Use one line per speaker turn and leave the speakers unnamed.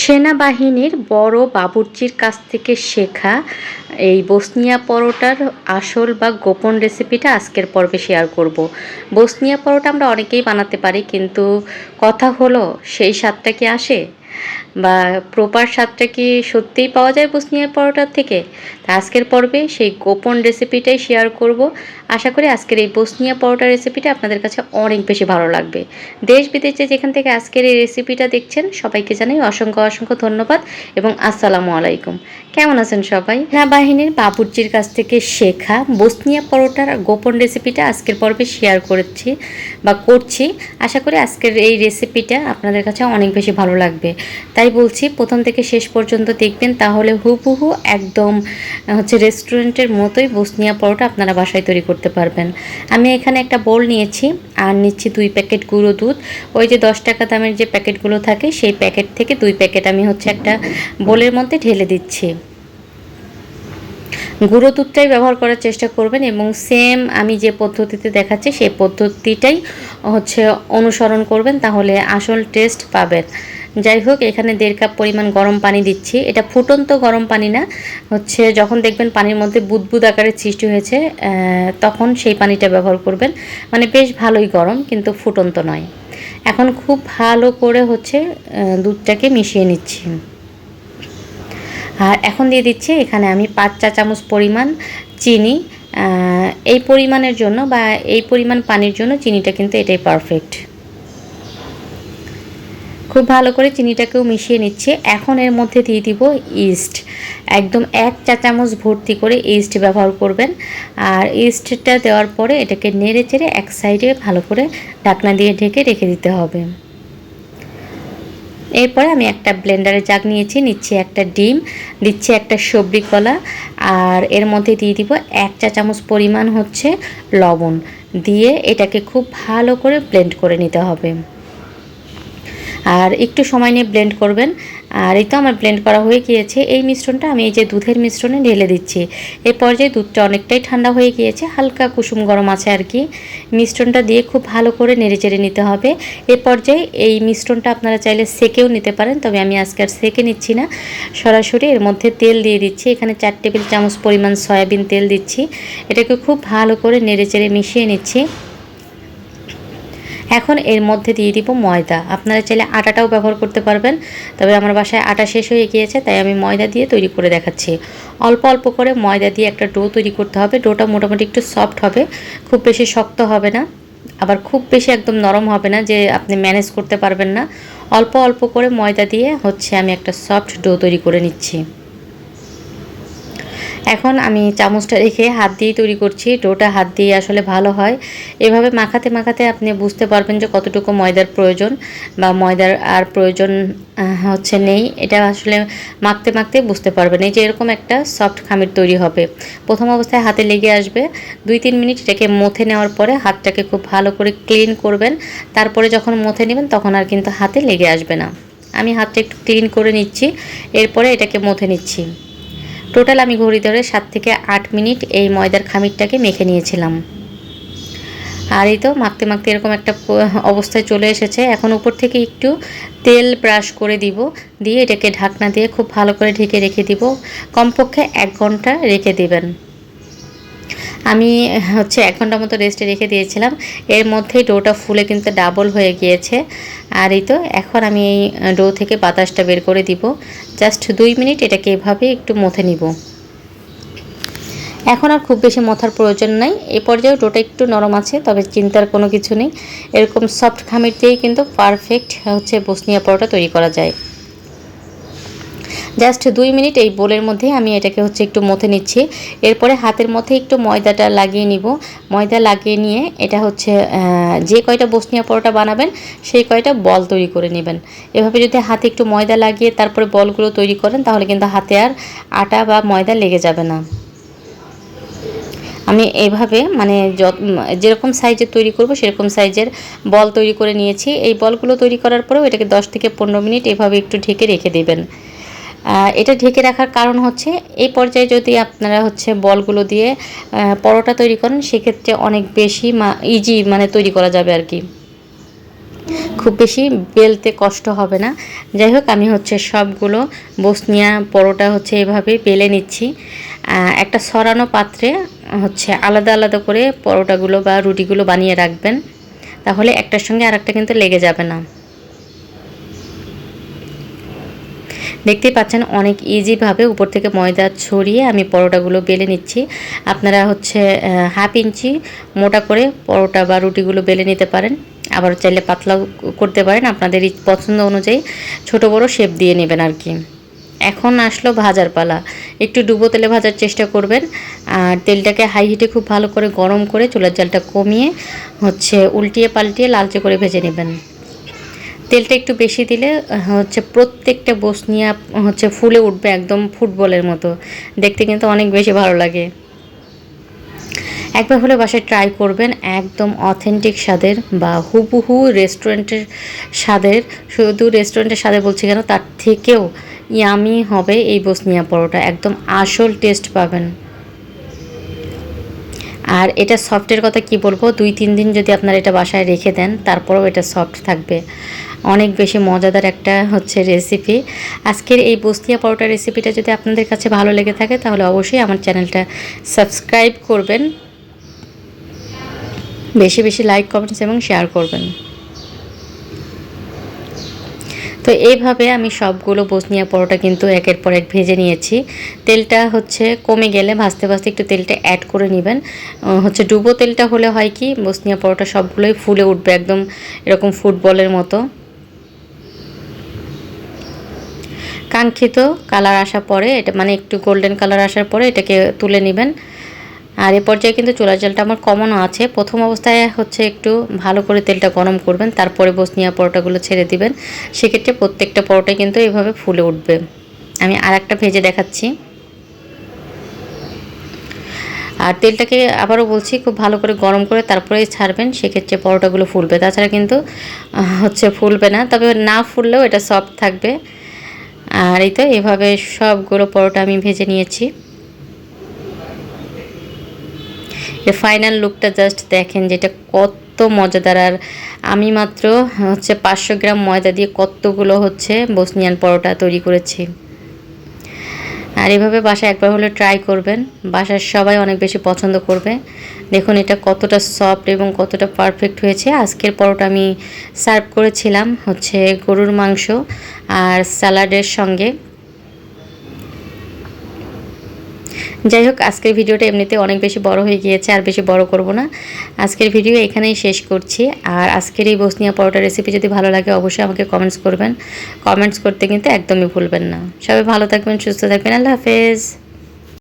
সেনাবাহিনীর বড় বাবুর্চির কাছ থেকে শেখা এই বসনিয়া পরোটার আসল বা গোপন রেসিপিটা আজকের পর্বে শেয়ার করব। বসনিয়া পরোটা আমরা অনেকেই বানাতে পারি, কিন্তু কথা হলো, সেই স্বাদটা কি আসে বা প্রপার স্বাদটা কি সত্যিই পাওয়া যায় বসনিয়া পরোটার থেকে? তা আজকের পর্বে সেই গোপন রেসিপিটাই শেয়ার করব। আশা করি আজকের এই বসনিয়া পরোটা রেসিপিটা আপনাদের কাছে অনেক বেশি ভালো লাগবে। দেশ বিদেশে যেখান থেকে আজকের এই রেসিপিটা দেখছেন, সবাইকে জানাই অসংখ্য অসংখ্য ধন্যবাদ এবং আসসালামু আলাইকুম। কেমন আছেন সবাই? সেনাবাহিনীর বাবুর্চির কাছ থেকে শেখা বসনিয়া পরোটার গোপন রেসিপিটা আজকের পর্বে শেয়ার করেছি বা করছি। আশা করি আজকের এই রেসিপিটা আপনাদের কাছে অনেক বেশি ভালো লাগবে। তাই বলছি, প্রথম থেকে শেষ পর্যন্ত দেখবেন, তাহলে হুবহু একদম হচ্ছে রেস্টুরেন্টের মতোই বসনিয়া পরোটা আপনারা বাসায় তৈরি করতে পারবেন। আমি এখানে একটা বোল নিয়েছি, আর নিচ্ছি দুই প্যাকেট গুঁড়ো দুধ। ওই যে দশ টাকা দামের যে প্যাকেটগুলো থাকে, সেই প্যাকেট থেকে দুই প্যাকেট আমি হচ্ছে একটা বোলের মধ্যে ঢেলে দিচ্ছি। গুঁড়ো দুধটাই ব্যবহার করার চেষ্টা করবেন, এবং সেম আমি যে পদ্ধতিতে দেখাচ্ছি, সেই পদ্ধতিটাই হচ্ছে অনুসরণ করবেন, তাহলে আসল টেস্ট পাবেন। যাই হোক এখানে দেড় কাপ পরিমাণ গরম পানি দিচ্ছি। এটা ফুটন্ত গরম পানি না। হচ্ছে যখন দেখবেন পানির মধ্যে বুদবুদ আকারের সৃষ্টি হয়েছে তখন সেই পানিটা ব্যবহার করবেন। মানে বেশ ভালোই গরম, কিন্তু ফুটন্ত নয়। এখন খুব ভালো করে হচ্ছে দুধটাকে মিশিয়ে নিচ্ছি। আর এখন দিয়ে দিচ্ছি, এখানে আমি পাঁচ চা চামচ পরিমাণ চিনি। এই পরিমাণের জন্য বা এই পরিমাণ পানির জন্য চিনিটা কিন্তু এটাই পারফেক্ট খুব ভালো করে চিনিটাকেও মিশিয়ে নিচ্ছে। এখন এর মধ্যে দিয়ে দিব ইস্ট একদম এক চা চামচ ভর্তি করে ইস্ট ব্যবহার করবেন। আর ইস্টটা দেওয়ার পরে এটাকে নেড়ে চেড়ে এক সাইডে ভালো করে ঢাকনা দিয়ে ঢেকে রেখে দিতে হবে। এরপরে আমি একটা ব্লেন্ডারে জাগ নিয়েছি, নিচ্ছি একটা ডিম, দিচ্ছি একটা সবজি কলা, আর এর মধ্যে দিয়ে দিব এক চা চামচ পরিমাণ হচ্ছে লবণ। দিয়ে এটাকে খুব ভালো করে ব্লেন্ড করে নিতে হবে। আর একটু সময় নিয়ে ব্লেন্ড করবেন। আর এই তো আমার ব্লেন্ড করা হয়ে গিয়েছে। এই মিশ্রণটা আমি এই যে দুধের মিশ্রণে ঢেলে দিচ্ছি। এই পর্যায়ে দুধটা অনেকটাই ঠান্ডা হয়ে গিয়েছে। হালকা কুসুম গরম আছে আর কি। মিশ্রণটা দিয়ে খুব ভালো করে নেড়ে চেড়ে নিতে হবে। এ পর্যায়ে এই মিশ্রণটা আপনারা চাইলে সেকেও নিতে পারেন, তবে আমি আজকে আর সেকে নিচ্ছি না। সরাসরি এর মধ্যে তেল দিয়ে দিচ্ছি। এখানে চার টেবিল চামচ পরিমাণ সয়াবিন তেল দিচ্ছি। এটাকে খুব ভালো করে নেড়ে চেড়ে মিশিয়ে নিচ্ছি। এখন এর মধ্যে দিয়ে দিব ময়দা। আপনারা চাইলে আটাটাও ব্যবহার করতে পারবেন, তবে আমার বাসায় আটা শেষ হয়ে গিয়েছে, তাই আমি ময়দা দিয়ে তৈরি করে দেখাচ্ছি। অল্প অল্প করে ময়দা দিয়ে একটা ডো তৈরি করতে হবে। ডোটা মোটামুটি একটু সফট হবে, খুব বেশি শক্ত হবে না, আবার খুব বেশি একদম নরম হবে না, যে আপনি ম্যানেজ করতে পারবেন না। অল্প অল্প করে ময়দা দিয়ে হচ্ছে আমি একটা সফট ডো তৈরি করে নিচ্ছি। এখন আমি চামচটা রেখে হাত দিয়েই তৈরি করছি। ডোটা হাত দিয়ে আসলে ভালো হয়। এভাবে মাখাতে মাখাতে আপনি বুঝতে পারবেন যে কতটুকু ময়দার প্রয়োজন বা ময়দার আর প্রয়োজন হচ্ছে নেই। এটা আসলে মাখতে মাখতে বুঝতে পারবেন। এই যে এরকম একটা সফট খামির তৈরি হবে। প্রথম অবস্থায় হাতে লেগে আসবে। দুই, তিন মিনিট এটাকে মথে নেওয়ার পরে হাতটাকে খুব ভালো করে ক্লিন করবেন। তারপরে যখন মথে নেবেন তখন আর কিন্তু হাতে লেগে আসবে না। আমি হাতটা একটু ক্লিন করে নিচ্ছি। এরপরে এটাকে মথে নিচ্ছি। টোটাল আমি ঘড়ি ধরে সাত থেকে আট মিনিট এই ময়দার খামিরটাকে মেখে নিয়েছিলাম। আর এই তো মাখতে মাখতে এরকম একটা অবস্থায় চলে এসেছে। এখন উপর থেকে একটু তেল ব্রাশ করে দিব, দিয়ে এটাকে ঢাকনা দিয়ে খুব ভালো করে ঢেকে রেখে দিব। কমপক্ষে এক ঘণ্টা রেখে দিবেন। আমি, হচ্ছে, এক ঘণ্টা মতো রেস্টে রেখে দিয়েছিলাম। এর মধ্যেই ডোটা ফুলে কিন্তু ডাবল হয়ে গিয়েছে। আর এই তো, এখন আমি এই ডো থেকে বাতাসটা বের করে দিব। জাস্ট দুই মিনিট এটাকে এভাবে একটু মথে নিব। এখন আর খুব বেশি মথার প্রয়োজন নাই। এ পর্যায়ে ডোটা একটু নরম আছে, তবে চিন্তার কোনো কিছু নেই। এরকম সফট খামির দিয়েই কিন্তু পারফেক্ট হচ্ছে, বসনিয়া পরোটা তৈরি করা যায়। জাস্ট দুই মিনিট এই বোলের মধ্যে আমি এটাকে হচ্ছে একটু মথে নিচ্ছি। এরপরে হাতের মধ্যে একটু ময়দাটা লাগিয়ে নিব। ময়দা লাগিয়ে নিয়ে এটা হচ্ছে যে কয়টা বসনিয়া পরোটা বানাবেন, সেই কয়টা বল তৈরি করে নেবেন। এভাবে যদি হাতে একটু ময়দা লাগিয়ে তারপরে বলগুলো তৈরি করেন, তাহলে কিন্তু হাতে আর আটা বা ময়দা লেগে যাবে না। আমি এইভাবে মানে যেরকম সাইজের তৈরি করব, সেরকম সাইজের বল তৈরি করে নিয়েছি। এই বলগুলো তৈরি করার পরেও এটাকে 10 থেকে পনেরো মিনিট এভাবে একটু ঢেকে রেখে দেবেন। এটা ঢেকে রাখার কারণ হচ্ছে এই পর্যায়ে যদি আপনারা হচ্ছে বলগুলো দিয়ে পরোটা তৈরি করেন, সেক্ষেত্রে অনেক বেশি ইজি মানে তৈরি করা যাবে আর কি। খুব বেশি বেলতে কষ্ট হবে না। যাই হোক, আমি হচ্ছে সবগুলো বসনিয়া পরোটা হচ্ছে এভাবে বেলে নিচ্ছি। একটা সরানো পাত্রে হচ্ছে আলাদা আলাদা করে পরোটাগুলো বা রুটিগুলো বানিয়ে রাখবেন। তাহলে একটার সঙ্গে আরেকটা কিন্তু লেগে যাবে না। দেখতেই পাচ্ছেন অনেক ইজিভাবে উপর থেকে ময়দা ছড়িয়ে আমি পরোটাগুলো বেলে নিচ্ছি। আপনারা হচ্ছে হাফ ইঞ্চি মোটা করে পরোটা বা রুটিগুলো বেলে নিতে পারেন। আবার চাইলে পাতলাও করতে পারেন। আপনাদের পছন্দ অনুযায়ী ছোট বড় শেপ দিয়ে নেবেন আর কি এখন আসলো ভাজার পালা। একটু ডুবো তেলে ভাজার চেষ্টা করবেন। আর তেলটাকে হাই হিটে খুব ভালো করে গরম করে চুলার জালটা কমিয়ে হচ্ছে উল্টিয়ে পাল্টিয়ে লালচে করে ভেজে নেবেন। তেলটা একটু বেশি দিলে হচ্ছে প্রত্যেকটা বসনিয়া, হচ্ছে ফুলে উঠবে একদম ফুটবলের মতো। দেখতে কিন্তু অনেক বেশি ভালো লাগে। একবার হলে বাসায় ট্রাই করবেন একদম অথেন্টিক স্বাদের বা হুবহু রেস্টুরেন্টের স্বাদের। শুধু রেস্টুরেন্টের স্বাদে বলছি কেন, তার থেকেও ইয়ামি হবে এই বসনিয়া পরোটা। একদম আসল টেস্ট পাবেন। আর এটা সফটের কথা কি বলব? দুই, তিন দিন যদি আপনারা এটা বাসায় রেখে দেন, তারপরেও এটা সফট থাকবে। অনেক বেশি মজাদার একটা হচ্ছে রেসিপি আজকের এই বস্তিয়া পরোটা রেসিপিটা যদি আপনাদের কাছে ভালো লেগে থাকে, তাহলে অবশ্যই আমার চ্যানেলটা সাবস্ক্রাইব করবেন। বেশি বেশি লাইক কমেন্টস এবং শেয়ার করবেন। তো এইভাবে আমি সবগুলো বসনিয়া পরোটা কিন্তু একের পর এক ভেজে নিয়েছি। তেলটা হচ্ছে কমে গেলে ভাজতে ভাজতে একটু তেলটা অ্যাড করে নেবেন। হচ্ছে ডুবো তেলটা হলে হয় কি, বসনিয়া পরোটা সবগুলোই ফুলে উঠবে একদম এরকম ফুটবলের মতো। কাঙ্ক্ষিত কালার আসার পরে, এটা মানে একটু গোল্ডেন কালার আসার পরে এটাকে তুলে নেবেন। আর এ পর্যায়ে কিন্তু চুলার জলটা আমার কমানো আছে। প্রথম অবস্থায় হচ্ছে একটু ভালো করে তেলটা গরম করবেন, তারপরে বসনিয়া পরোটাগুলো ছেড়ে দিবেন। সেক্ষেত্রে প্রত্যেকটা পরোটাই কিন্তু এভাবে ফুলে উঠবে। আমি আর একটা ভেজে দেখাচ্ছি। আর তেলটাকে আবারও বলছি, খুব ভালো করে গরম করে তারপরেই ছাড়বেন, সেক্ষেত্রে পরোটাগুলো ফুলবে। তাছাড়া কিন্তু হচ্ছে ফুলবে না, তবে না ফুললেও এটা সফট থাকবে। আর এই তো এভাবে সবগুলো পরোটা আমি ভেজে নিয়েছি। এর ফাইনাল লুকটা জাস্ট দেখেন যেটা কত মজাদার। আর আমি মাত্র, হচ্ছে পাঁচশো গ্রাম ময়দা দিয়ে কতগুলো, হচ্ছে বসনিয়ান পরোটা তৈরি করেছি। আর এভাবে বাসায় একবার হলে ট্রাই করবেন। বাসার সবাই অনেক বেশি পছন্দ করবে। দেখুন এটা কতটা সফট এবং কতটা পারফেক্ট হয়েছে। আজকের পরোটা আমি সার্ভ করেছিলাম, হচ্ছে গরুর মাংস আর স্যালাডের সঙ্গে। যাই হোক, আজকের ভিডিওটা এমনিতে অনেক বেশি বড় হয়ে গিয়েছে, আর বেশি বড় করব না। আজকের ভিডিও এখানেই শেষ করছি। আর আজকের এই বসনিয়া পরোটা রেসিপি যদি ভালো লাগে, অবশ্যই আমাকে কমেন্টস করবেন। কমেন্টস করতে কিন্তু একদমই ভুলবেন না। সবাই ভালো থাকবেন, সুস্থ থাকবেন। আল্লাহ হাফেজ।